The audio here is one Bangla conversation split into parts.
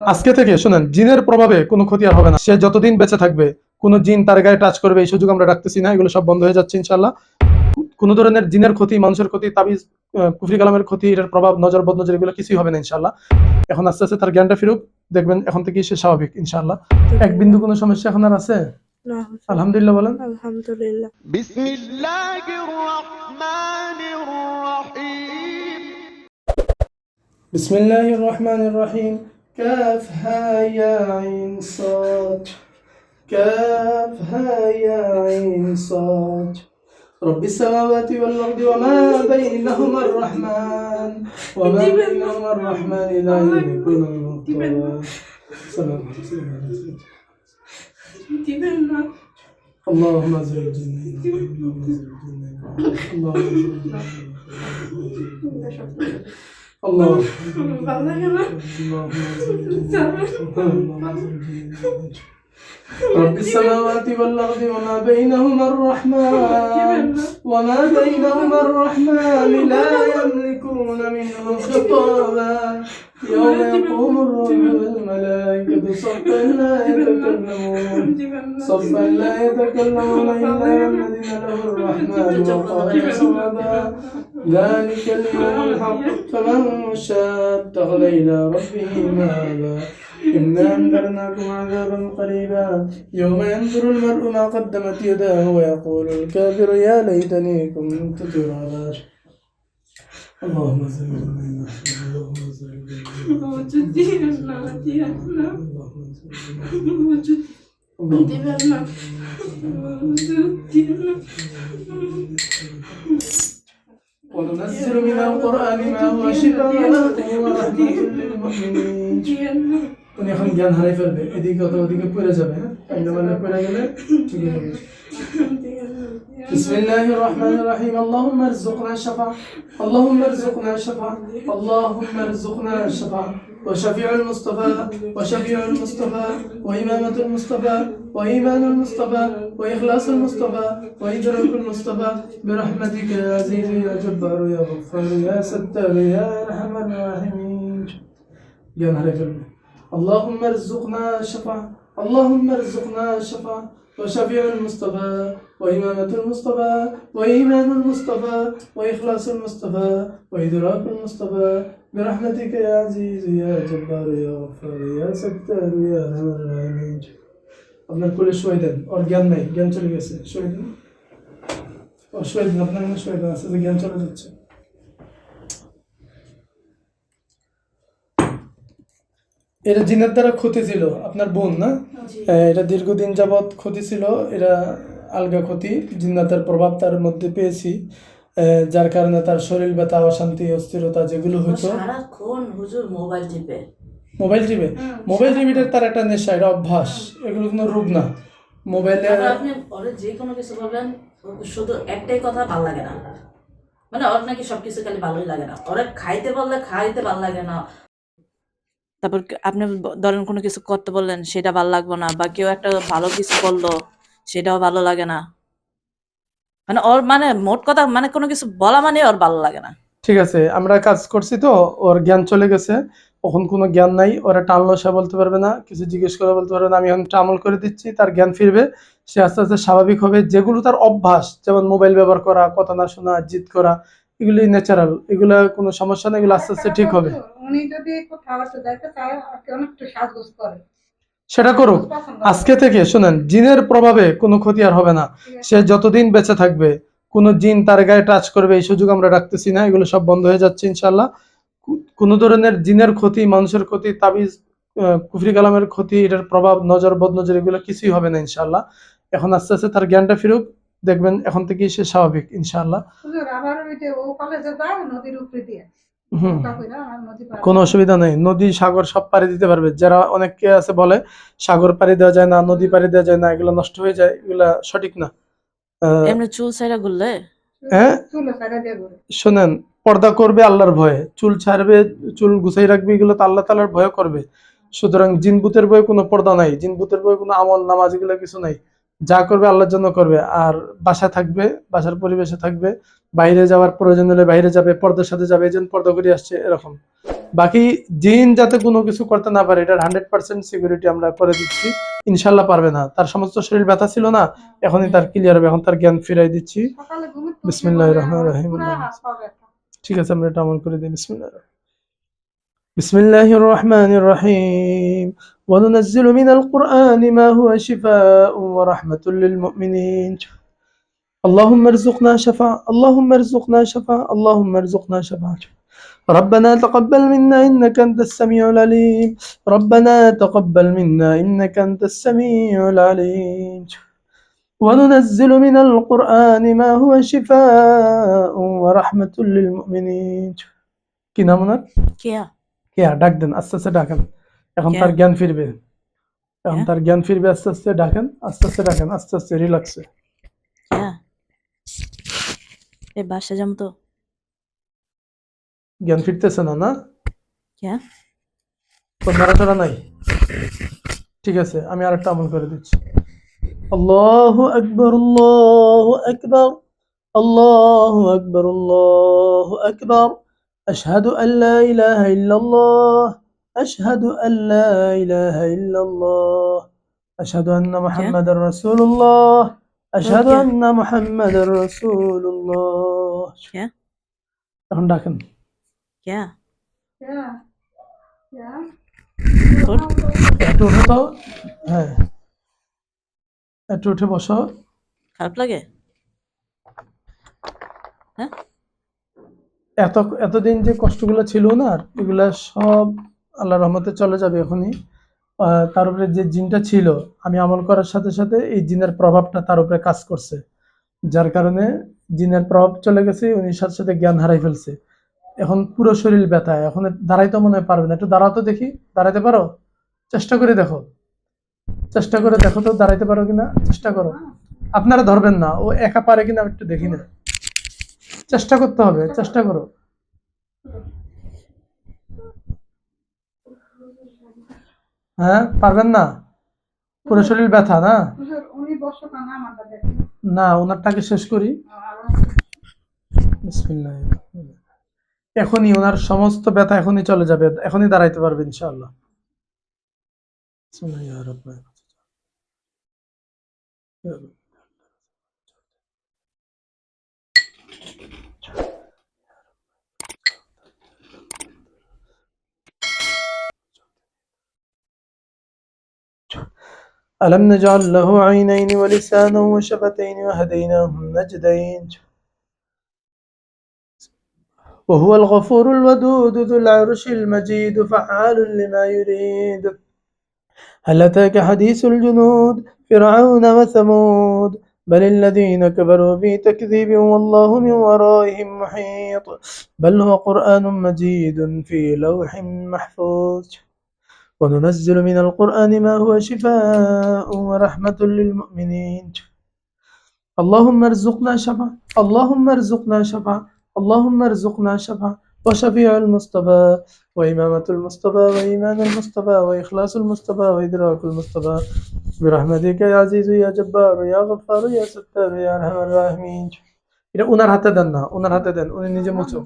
আজকে থেকে শুনেন জিনের প্রভাবে কোনো ক্ষতি আর হবে না। সে যতদিন বেঁচে থাকবে কোনো জিন তার গায়ে টাচ করবে এই সুযোগ আমরা রাখতেছি না এগুলো সব বন্ধ হয়ে যাচ্ছে ইনশাল্লাহ কোন ধরনের জিনের ক্ষতি মানুষের ক্ষতি তাবিজ কুফরি কালামের ক্ষতি এটার প্রভাব নজর বদ নজর এগুলো কিছুই হবে না ইনশাল্লাহ এখন আস্তে আস্তে তার জ্ঞানটা ফিরুক দেখবেন এখন থেকে সে স্বাভাবিক ইনশাল্লাহ এক বিন্দু কোনো সমস্যা এখন আর আছে? আলহামদুলিল্লাহ বলেন। আলহামদুলিল্লাহ। বিসমিল্লাহির রহমানির রহিম। كافها يا عين صاد. كافها يا عين صاد. رب السماوات والأرض وما بينهما الرحمن. وما بينهما الرحمن لا يملكون المطلع سلام اللهم زوجنا اللهم زوجنا اللهم زوجنا رب السماوات والأرض وما بينهما الرحمن وما بينهما الرحمن لا يملكون منه خطابا. يوم يقوم الروح والملائكة صفا لا يتكلمون. صفا لا يتكلم إلا من له الرحمن وقال صمدا ذلك اليوم الحق فمن شاء اتخذ إلى ربه مآبا إنا أنذرناكم عذابا قريبا. يوم ينظر المرء ما قدمت يداه ويقول الكافر يا ليتني كنت ترابا. اللهم صل اللهم صل اللهم صل اللهم صل على ওষুধ محمد দিবেন না ওষুধ দিবেন না وننزل من القرآن ما هو شفاء ورحمة للمؤمنين দিবেন না উনি এখন জ্ঞান হারাই ফেলবে এদিকে অথবা ওদিকে পড়ে যাবে হ্যাঁ কান্দে মানে পড়ে গেলে ঠিক হয়ে যাবে দিবেন না بسم الله الرحمن الرحيم اللهم ارزقنا الشفاعة اللهم ارزقنا الشفاعة اللهم ارزقنا الشفاعة وشفيع المصطفى وشفيع المصطفى وإمامة المصطفى وإيمان المصطفى وإخلاص المصطفى وإدراك المصطفى. برحمتك يا عزيز يا جبار يا غفار يا ستار يا أرحم الراحمين. يا نهار. اللهم ارزقنا الشفاعة اللهم ارزقنا الشفاعة وشفيع المصطفى وإمامة المصطفى وإيمان المصطفى وإخلاص المصطفى وإدراك المصطفى. برحمتك يا عزيز يا جبار يا غفار يا ستار يا أرحم الراحمين আপনার কোলে শুয়ে দেন ওর জ্ঞান নেই জ্ঞান চলে গেছে শুয়ে দেন ও শুয়ে দেন আপনার মনে শুয়ে দেন আস্তে আস্তে জ্ঞান চলে যাচ্ছে এটা জিনের দ্বারা ক্ষতি ছিল আপনার বোন না হ্যাঁ, এটা দীর্ঘদিন যাবৎ ক্ষতি ছিল এটা আলগা ক্ষতি জিন্নাতের প্রভাব তার মধ্যে পেয়েছি আহ, যার কারণে তার শরীর ব্যথা অশান্তি অস্থিরতা যেগুলো হতো সারাক্ষণ হুজুর মোবাইল টিপে। মোবাইল টিপে? মোবাইল টিভিটার তার একটা নেশা এটা অভ্যাস। এগুলো কোনো রোগ না। মোবাইলে আপনি ওরে যে কোনো কিছু বলবেন শুধু একটাই কথা ভালো লাগে না। মানে ওর নাকি সবকিছু খালি ভালোই লাগে না। ওরে খাইতে বললে খাইতে ভালো লাগে না। তারপর আপনি ধরেন কোনো কিছু করতে বললেন সেটা ভালো লাগবে না বা কেউ একটা ভালো কিছু বলল সেটাও ভালো লাগে না। মানে ওর মানে মোট কথা মানে কোনো কিছু বলা মানে ওর ভালো লাগে না। ঠিক আছে আমরা কাজ করছি তো ওর জ্ঞান চলে গেছে। এখন কোনো জ্ঞান নাই ওরা টানলো সে বলতে পারবে না কিছু জিজ্ঞেস করে বলতে পারবে না। আমি এখন আমল করে দিচ্ছি তার জ্ঞান ফিরবে সে আস্তে আস্তে স্বাভাবিক হবে। যেগুলো তার অভ্যাস যেমন মোবাইল ব্যবহার করা কথা না শোনা জিদ করা এগুলি ন্যাচারাল এগুলা কোনো সমস্যা নেই এগুলো আস্তে আস্তে ঠিক হবে। উনি যদি কোথাও আসতে যাইতে চায় আজকে অনেকটা সাজগোজ করে। সেটা করুক। আজকে থেকে শুনেন, জিনের প্রভাবে কোনো ক্ষতি আর হবে না। সে যতদিন বেঁচে থাকবে, কোনো জিন তার গায়ে টাচ করবে, এই সুযোগ আমরা রাখতেছি না, এগুলো সব বন্ধ হয়ে যাচ্ছে ইনশাল্লাহ কোনো ধরনের জিনের ক্ষতি, মানুষের ক্ষতি, তাবিজ কুফরি কালামের ক্ষতি, এটার প্রভাব, নজর, বদনজর, এগুলো কিছুই হবে না ইনশাল্লাহ এখন আস্তে আস্তে তার জ্ঞানটা ফিরুক, দেখবেন এখন থেকেই সে স্বাভাবিক ইনশাল্লাহ কোনো অসুবিধা নেই। নদী সাগর সব পাড়ি দিতে পারবে। যারা অনেকে আছে বলে সাগর পাড়ি দেওয়া যায় না নদী পাড়ি দেওয়া যায় না এগুলো নষ্ট হয়ে যায় এগুলা সঠিক না। এমনি চুল হ্যাঁ? শোনেন পর্দা করবে আল্লাহর ভয়ে। চুল ছাড়বে চুল গুছাই রাখবে এগুলো তো আল্লাহ তালার ভয় করবে। সুতরাং জিনবুতের বয়ে কোনো পর্দা নাই জিনবুতের বয়ে কোনো আমল নামাজ এগুলো কিছু নাই। যা করবে আল্লাহর জন্য করবে। আর বাসা থাকবে বাসার পরিবেশে থাকবে বাইরে যাওয়ার প্রয়োজন হলে বাইরে যাবে পর্দার সাথে যাবে এই জন্য পর্দা করে আসছে এরকম। বাকি জিন যাতে কোনো কিছু করতে না পারে এটার হান্ড্রেড পার্সেন্ট সিকিউরিটি আমরা করে দিচ্ছি। ইনশাল্লাহ পারবে না। তার সমস্ত শরীর ব্যথা ছিল না এখনই তার ক্লিয়ার হবে। এখন তার জ্ঞান ফিরাই দিচ্ছি। রহমানির আমার রহিম। ঠিক আছে আমরা এটা আমল করে দিই। বিসমিল্লাহ بسم الله الرحمن الرحيم وننزل من القرآن ما هو شفاء ورحمة للمؤمنين اللهم ارزقنا شفاء اللهم ارزقنا شفاء اللهم ارزقنا شفاء ربنا تقبل منا إنك أنت السميع العليم ربنا تقبل منا إنك أنت السميع العليم وننزل من القرآن ما هو شفاء ورحمة للمؤمنين কি নাম ওনার কেয়া কেয়া ডাক দেন আস্তে আস্তে ডাকেন। এখন তার জ্ঞান ফিরবে। এখন তার জ্ঞান ফিরবে আস্তে আস্তে ডাকেন আস্তে আস্তে ডাকেন আস্তে আস্তে রিল্যাক্সে এ। বাসা যাম তো। জ্ঞান ফিরতেছে না না? নড়াচড়া নাই? ঠিক আছে আমি আরেকটা আমল করে দিচ্ছি। আল্লাহু আকবার আল্লাহু আকবার আল্লাহু আকবার আল্লাহু আকবার। আশহাদু আন লা ইলাহা ইল্লাল্লাহ আশহাদু আন লা ইলাহা ইল্লাল্লাহ আশহাদু আন্না মুহাম্মাদার রাসূলুল্লাহ আশহাদু Okay. আন্না মুহাম্মাদার রাসূলুল্লাহ কেয়া এখন ডাকেন কেয়া Yeah. Yeah. ওঠ। একটু উঠে তো হ্যাঁ একটু উঠে বসো খারাপ লাগে এত, এতদিন যে কষ্টগুলো ছিল না এগুলা সব আল্লাহ রহমতে চলে যাবে এখনই। তার উপরে যে জিনটা ছিল, আমি আমল করার সাথে সাথে এই জিনের প্রভাবটা তার উপরে কাজ করছে। যার কারণে জিনের প্রভাব চলে গেছে, উনি সাথে সাথে জ্ঞান হারাই ফেলছে। এখন পুরো শরীর ব্যথা, এখন দাঁড়াইতে মনে হয় পারবে না। একটু দাঁড়াও তো দেখি, দাঁড়াইতে পারো? চেষ্টা করে দেখো। চেষ্টা করে দেখো তো দাঁড়াইতে পারো কিনা? চেষ্টা করো। আপনারা ধরবেন না, ও একা পারে কিনা একটু দেখি না। চেষ্টা করতে হবে, চেষ্টা করো। হ্যাঁ পারবেন না? পুরো শরীর ব্যথা, না? না, ওনারটাকে শেষ করি। এখনই ওনার সমস্ত ব্যথা এখনই চলে যাবে, এখনই দাঁড়াইতে পারবে ইনশাআল্লাহ। বিসমিল্লাহ ألم نجعل له عينين ولسانا وشفتين وهديناه النجدين. وهو الغفور الودود ذو العرش المجيد فعال لما يريد. هل أتاك حديث الجنود فرعون وثمود؟ بل الذين كفروا في تكذيب والله من ورائهم محيط. بل هو قرآن مجيد في لوح محفوظ. وننزل من القرآن ما هو شفاء ورحمة للمؤمنين اللهم ارزقنا شفاء اللهم ارزقنا شفاء اللهم ارزقنا شفاء وشفيع المصطفى وإمامة المصطفى وإيمان المصطفى وإخلاص المصطفى وإدراك المصطفى برحمتك يا عزيز يا جبار يا غفار يا ستار يا أرحم الراحمين এটা ওনার হাতে দেন না ওনার হাতে দেন উনি নিজে মুছো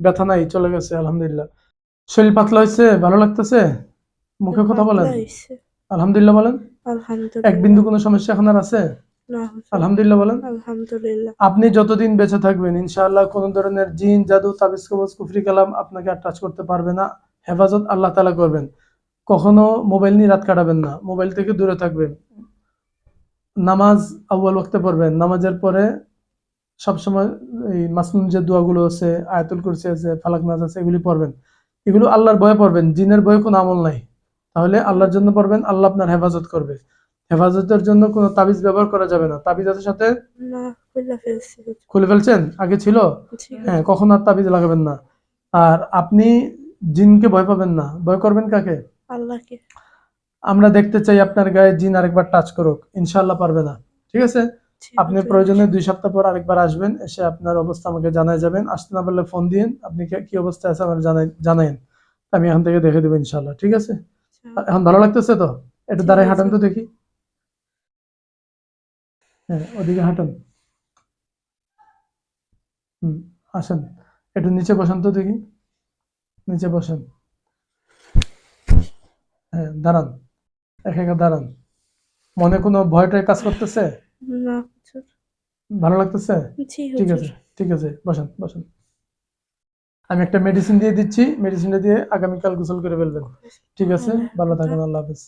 ব্যথা নাই চলে গেছে আলহামদুলিল্লাহ শরীর পাতলা হয়েছে ভালো লাগতেছে মুখে কথা বলেন। আলহামদুলিল্লাহ বলেন। এক বিন্দু কোনো সমস্যা এখন আর আছে? না আলহামদুলিল্লাহ। বলেন। আলহামদুলিল্লাহ। আপনি যতদিন বেঁচে থাকবেন ইনশাআল্লাহ কোন ধরনের জিন জাদু তাবিজ কবজ কুফরি কালাম আপনাকে আর টাচ করতে পারবে না। হেফাজত আল্লাহ তাআলা করবেন। কখনো মোবাইল নিয়ে রাত কাটাবেন না। মোবাইল থেকে দূরে থাকবেন। নামাজ আউয়াল ওয়াক্তে পড়বেন। নামাজের পরে সবসময় এই মাসনুন যে দোয়াগুলো আছে আয়াতুল কুরসি আছে ফালাক নাজ আছে এগুলি পড়বেন। এগুলো আল্লাহর ভয়ে পড়বেন। জিনের ভয়ে কোনো আমল নাই। তাহলে আল্লাহর জন্য পড়বেন আল্লাহ আপনার হেফাজত করবে। হেফাজতের জন্য কোনো তাবিজ ব্যবহার করা যাবে না। তাবিজের সাথে? খুলে ফেলছেন? আগে ছিল? হ্যাঁ কখন আর তাবিজ লাগাবেন না। আর আপনি জিনকে ভয় পাবেন না। ভয় করবেন কাকে? আল্লাহকে। আমরা দেখতে চাই আপনার গায়ে জিন আরেকবার টাচ করুক। ইনশাআল্লাহ পারবে না। ঠিক আছে? আপনি প্রয়োজনে দুই সপ্তাহ পর আরেকবার আসবেন এসে আপনার অবস্থা আমাকে জানাই যাবেন। আসতে না পারলে ফোন দিন আপনি কি অবস্থা আছে আমার জানাই জানাইন আমি এখান থেকে দেখে দেবো ইনশাল্লাহ ঠিক আছে? এখন ভালো লাগতেছে তো? একটু দাঁড়ায় হাঁটান তো দেখি। হ্যাঁ ওদিকে হাঁটান। হুম আসেন। একটু নিচে বসান তো দেখি। নিচে বসেন। হ্যাঁ দাঁড়ান। এক একা দাঁড়ান। মনে কোনো ভয়টাই কাজ করতেছে? ভালো লাগতেছে? ঠিক আছে ঠিক আছে বসেন বসেন। আমি একটা মেডিসিন দিয়ে দিচ্ছি মেডিসিনটা দিয়ে আগামীকাল গোসল করে ফেলবেন। ঠিক আছে? ভালো থাকেন আল্লাহ হাফেজ।